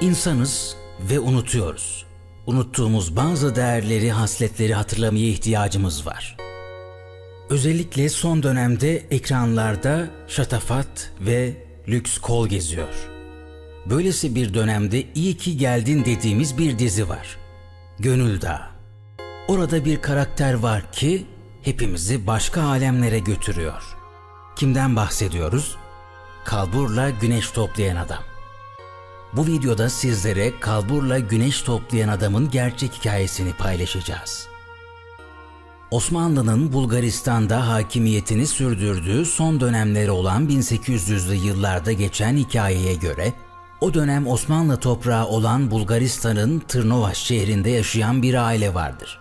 İnsanız ve unutuyoruz. Unuttuğumuz bazı değerleri, hasletleri hatırlamaya ihtiyacımız var. Özellikle son dönemde ekranlarda şatafat ve lüks kol geziyor. Böylesi bir dönemde iyi ki geldin dediğimiz bir dizi var. Gönül Dağı. Orada bir karakter var ki hepimizi başka alemlere götürüyor. Kimden bahsediyoruz? Kalburla güneş toplayan adam. Bu videoda sizlere kalburla güneş toplayan adamın gerçek hikayesini paylaşacağız. Osmanlı'nın Bulgaristan'da hakimiyetini sürdürdüğü son dönemleri olan 1800'lü yıllarda geçen hikayeye göre, o dönem Osmanlı toprağı olan Bulgaristan'ın Tırnovaş şehrinde yaşayan bir aile vardır.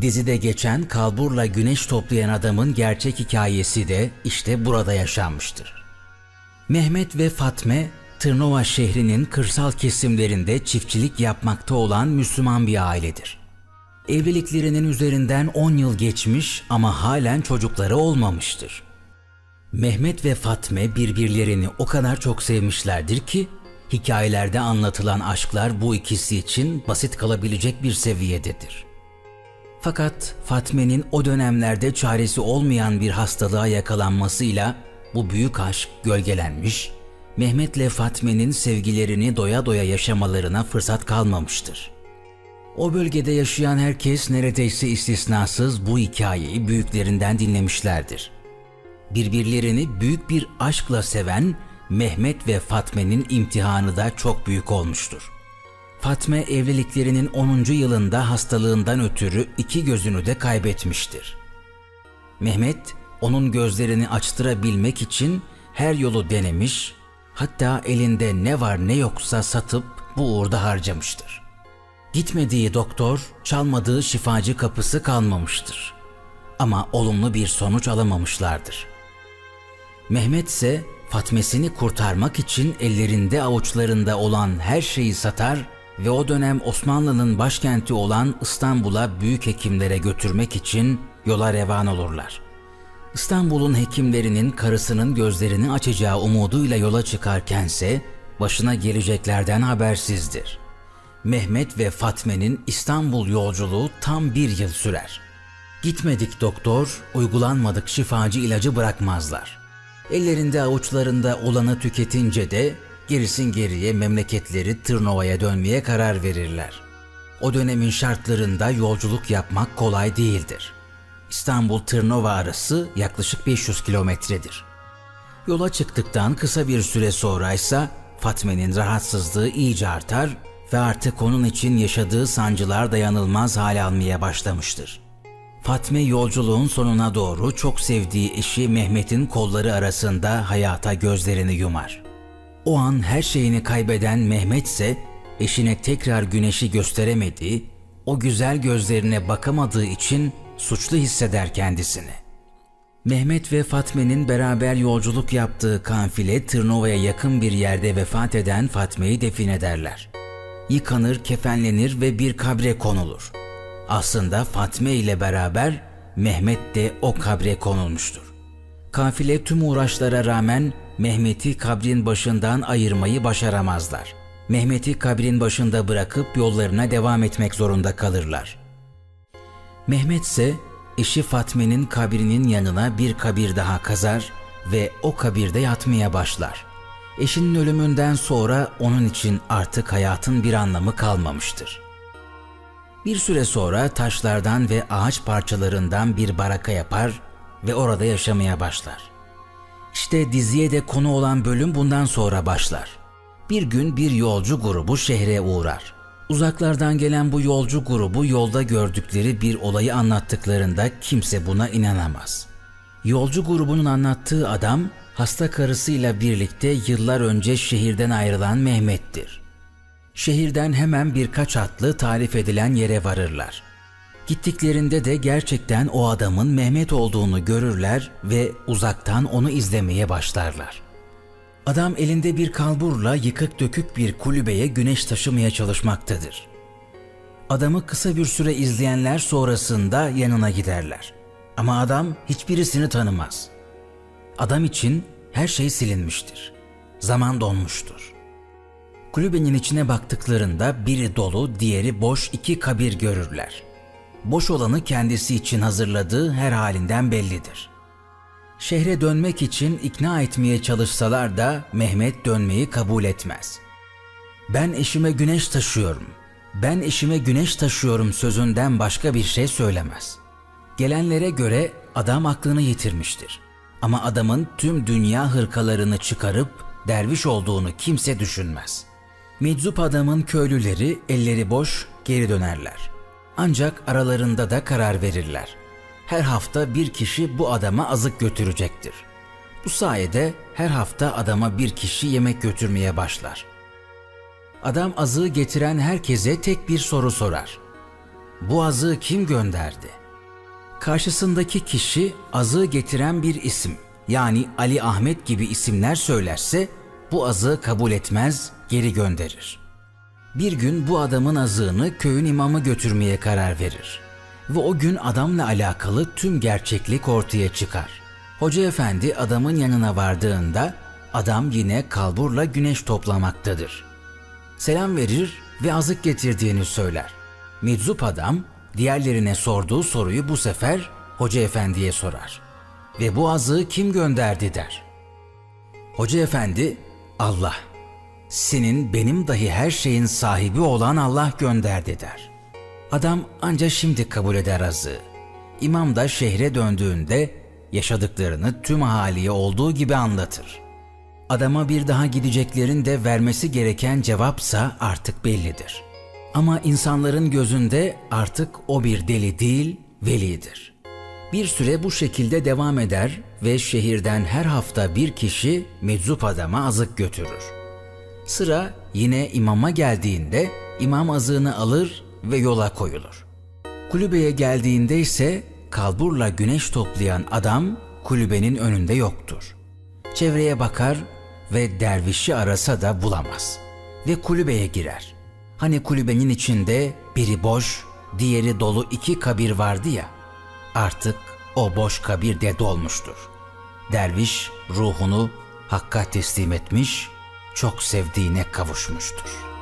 Dizide geçen kalburla güneş toplayan adamın gerçek hikayesi de işte burada yaşanmıştır. Mehmet ve Fatme, Tırnova şehrinin kırsal kesimlerinde çiftçilik yapmakta olan Müslüman bir ailedir. Evliliklerinin üzerinden 10 yıl geçmiş ama halen çocukları olmamıştır. Mehmet ve Fatme birbirlerini o kadar çok sevmişlerdir ki hikayelerde anlatılan aşklar bu ikisi için basit kalabilecek bir seviyededir. Fakat Fatme'nin o dönemlerde çaresi olmayan bir hastalığa yakalanmasıyla bu büyük aşk gölgelenmiş, Mehmet'le Fatme'nin sevgilerini doya doya yaşamalarına fırsat kalmamıştır. O bölgede yaşayan herkes neredeyse istisnasız bu hikayeyi büyüklerinden dinlemişlerdir. Birbirlerini büyük bir aşkla seven Mehmet ve Fatme'nin imtihanı da çok büyük olmuştur. Fatme evliliklerinin 10. yılında hastalığından ötürü iki gözünü de kaybetmiştir. Mehmet onun gözlerini açtırabilmek için her yolu denemiş, hatta elinde ne var ne yoksa satıp bu uğurda harcamıştır. Gitmediği doktor, çalmadığı şifacı kapısı kalmamıştır. Ama olumlu bir sonuç alamamışlardır. Mehmet ise Fatmesini kurtarmak için ellerinde avuçlarında olan her şeyi satar ve o dönem Osmanlı'nın başkenti olan İstanbul'a büyük hekimlere götürmek için yola revan olurlar. İstanbul'un hekimlerinin karısının gözlerini açacağı umuduyla yola çıkarkense başına geleceklerden habersizdir. Mehmet ve Fatme'nin İstanbul yolculuğu tam bir yıl sürer. Gitmedik doktor, uygulanmadık şifacı ilacı bırakmazlar. Ellerinde avuçlarında olanı tüketince de gerisin geriye memleketleri Tırnova'ya dönmeye karar verirler. O dönemin şartlarında yolculuk yapmak kolay değildir. İstanbul-Tırnova arası yaklaşık 500 kilometredir. Yola çıktıktan kısa bir süre sonra ise Fatme'nin rahatsızlığı iyice artar ve artık onun için yaşadığı sancılar dayanılmaz hale almaya başlamıştır. Fatme yolculuğun sonuna doğru çok sevdiği eşi Mehmet'in kolları arasında hayata gözlerini yumar. O an her şeyini kaybeden Mehmet ise eşine tekrar güneşi gösteremediği, o güzel gözlerine bakamadığı için suçlu hisseder kendisini. Mehmet ve Fatme'nin beraber yolculuk yaptığı kanfile Tırnova'ya yakın bir yerde vefat eden Fatme'yi defin ederler. Yıkanır, kefenlenir ve bir kabre konulur. Aslında Fatme ile beraber Mehmet de o kabre konulmuştur. Kafile tüm uğraşlara rağmen Mehmet'i kabrin başından ayırmayı başaramazlar. Mehmet'i kabrin başında bırakıp yollarına devam etmek zorunda kalırlar. Mehmet ise eşi Fatme'nin kabrinin yanına bir kabir daha kazar ve o kabirde yatmaya başlar. Eşinin ölümünden sonra onun için artık hayatın bir anlamı kalmamıştır. Bir süre sonra taşlardan ve ağaç parçalarından bir baraka yapar ve orada yaşamaya başlar. İşte diziye de konu olan bölüm bundan sonra başlar. Bir gün bir yolcu grubu şehre uğrar. Uzaklardan gelen bu yolcu grubu yolda gördükleri bir olayı anlattıklarında kimse buna inanamaz. Yolcu grubunun anlattığı adam hasta karısıyla birlikte yıllar önce şehirden ayrılan Mehmet'tir. Şehirden hemen birkaç atlı tarif edilen yere varırlar. Gittiklerinde de gerçekten o adamın Mehmet olduğunu görürler ve uzaktan onu izlemeye başlarlar. Adam elinde bir kalburla yıkık dökük bir kulübeye güneş taşımaya çalışmaktadır. Adamı kısa bir süre izleyenler sonrasında yanına giderler. Ama adam hiçbirisini tanımaz. Adam için her şey silinmiştir. Zaman donmuştur. Kulübenin içine baktıklarında biri dolu, diğeri boş iki kabir görürler. Boş olanı kendisi için hazırladığı her halinden bellidir. Şehre dönmek için ikna etmeye çalışsalar da Mehmet dönmeyi kabul etmez. Ben eşime güneş taşıyorum. Ben eşime güneş taşıyorum sözünden başka bir şey söylemez. Gelenlere göre adam aklını yitirmiştir. Ama adamın tüm dünya hırkalarını çıkarıp derviş olduğunu kimse düşünmez. Meczup adamın köylüleri elleri boş geri dönerler. Ancak aralarında da karar verirler. Her hafta bir kişi bu adama azık götürecektir. Bu sayede her hafta adama bir kişi yemek götürmeye başlar. Adam azığı getiren herkese tek bir soru sorar. Bu azığı kim gönderdi? Karşısındaki kişi azığı getiren bir isim yani Ali Ahmet gibi isimler söylerse bu azığı kabul etmez, geri gönderir. Bir gün bu adamın azığını köyün imamı götürmeye karar verir. Ve o gün adamla alakalı tüm gerçeklik ortaya çıkar. Hoca efendi adamın yanına vardığında adam yine kalburla güneş toplamaktadır. Selam verir ve azık getirdiğini söyler. Meczup adam diğerlerine sorduğu soruyu bu sefer hoca efendiye sorar. Ve bu azığı kim gönderdi der. Hoca efendi Allah senin benim dahi her şeyin sahibi olan Allah gönderdi der. Adam anca şimdi kabul eder azığı. İmam da şehre döndüğünde yaşadıklarını tüm ahaliye olduğu gibi anlatır. Adama bir daha gideceklerin de vermesi gereken cevapsa artık bellidir. Ama insanların gözünde artık o bir deli değil, velidir. Bir süre bu şekilde devam eder ve şehirden her hafta bir kişi meczup adama azık götürür. Sıra yine imama geldiğinde imam azığını alır ve yola koyulur. Kulübeye geldiğinde ise kalburla güneş toplayan adam kulübenin önünde yoktur. Çevreye bakar ve dervişi arasa da bulamaz. Ve kulübeye girer. Hani kulübenin içinde biri boş, diğeri dolu iki kabir vardı ya. Artık o boş kabir de dolmuştur. Derviş ruhunu Hakk'a teslim etmiş, çok sevdiğine kavuşmuştur.''